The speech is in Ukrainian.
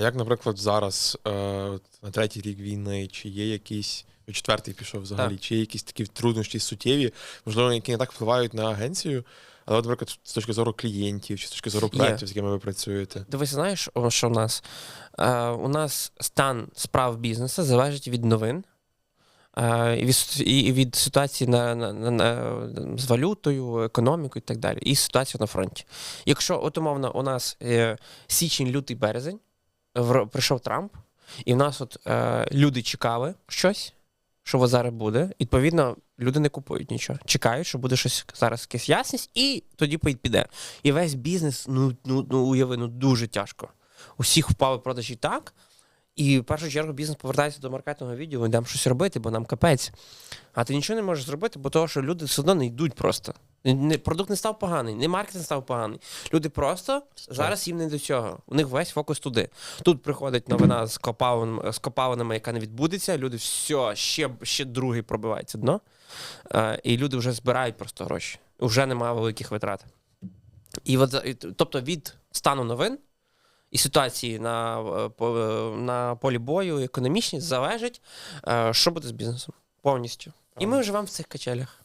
Як, наприклад, зараз е, на третій рік війни, чи є якісь, ну, четвертий пішов взагалі, чи є якісь такі труднощі суттєві, можливо, які не так впливають на агенцію, але, наприклад, з точки зору клієнтів, чи з точки зору проєктів, з якими ви працюєте. Дивись, знаєш, що у нас? Е, у нас стан справ бізнесу залежить від новин. е, І від, і від ситуації на, на, на, на, з валютою, економікою і так далі, і ситуацію на фронті. Якщо от умовно у нас е, січень, лютий, березень, прийшов Трамп, і в нас от е, люди чекали щось, що от зараз буде. Відповідно, люди не купують нічого. Чекають, що буде щось зараз якась ясність, і тоді піде. І весь бізнес, ну, ну, ну уяви, ну дуже тяжко. Усіх впали продажі так. І в першу чергу бізнес повертається до маркетингового відділу, йдемо щось робити, бо нам капець. А ти нічого не можеш зробити, бо того, що люди все одно не йдуть просто. Не, продукт не став поганий, не маркетинг став поганий. Люди просто зараз їм не до цього. У них весь фокус туди. Тут приходить новина з копалин- з копалинами, яка не відбудеться. Люди все, ще, ще другий пробивається дно. Е, і люди вже збирають просто гроші. Вже немає великих витрат. І от, тобто від стану новин і ситуації на, е, е, на полі бою економічні залежить, що буде з бізнесом повністю. І ми живемо в цих качелях.